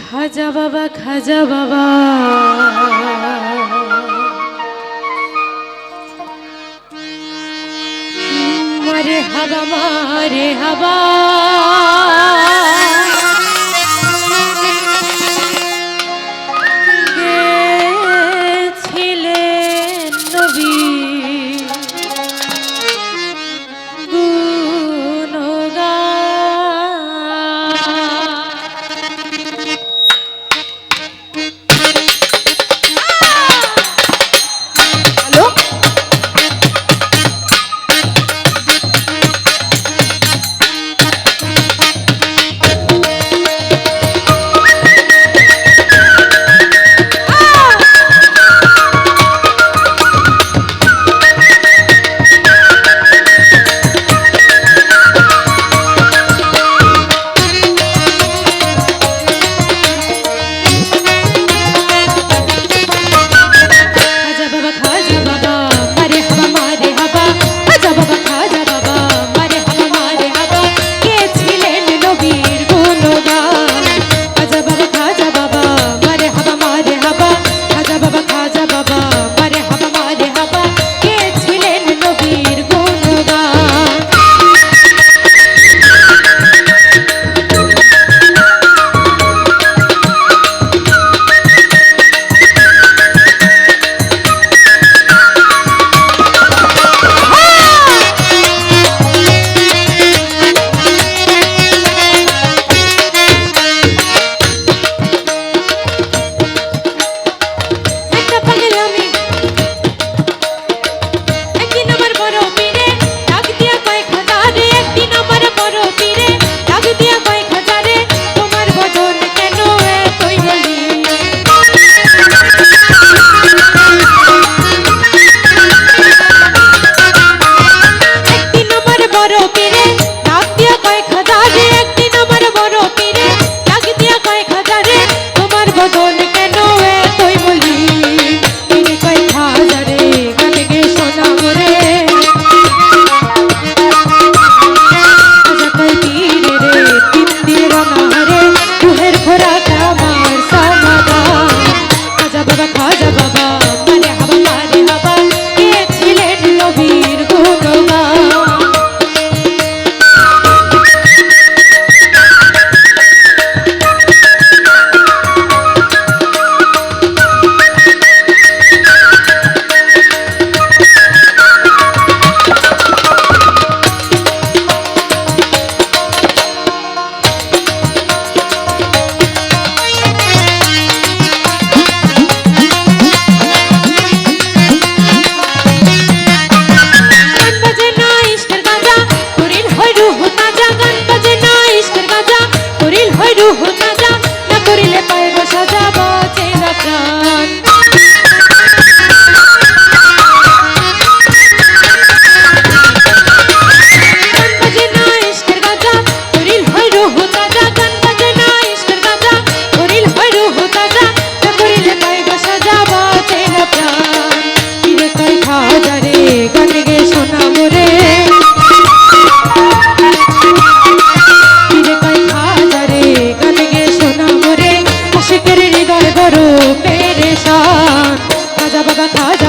খাজা বাবা খাজা বাবা। হারে হারামা হারে হাবা রূপের শান রাজা বাবা খাজ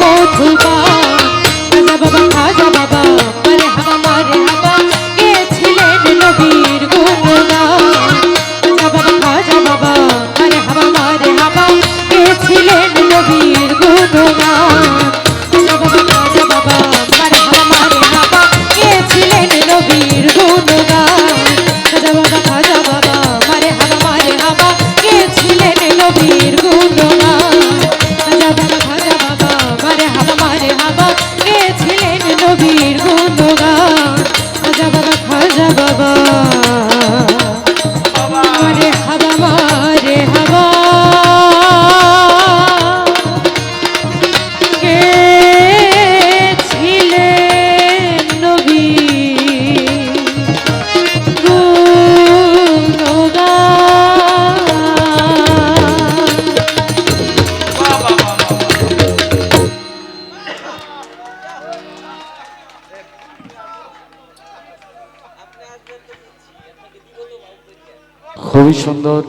মধুবান খাজা খুবই সুন্দর।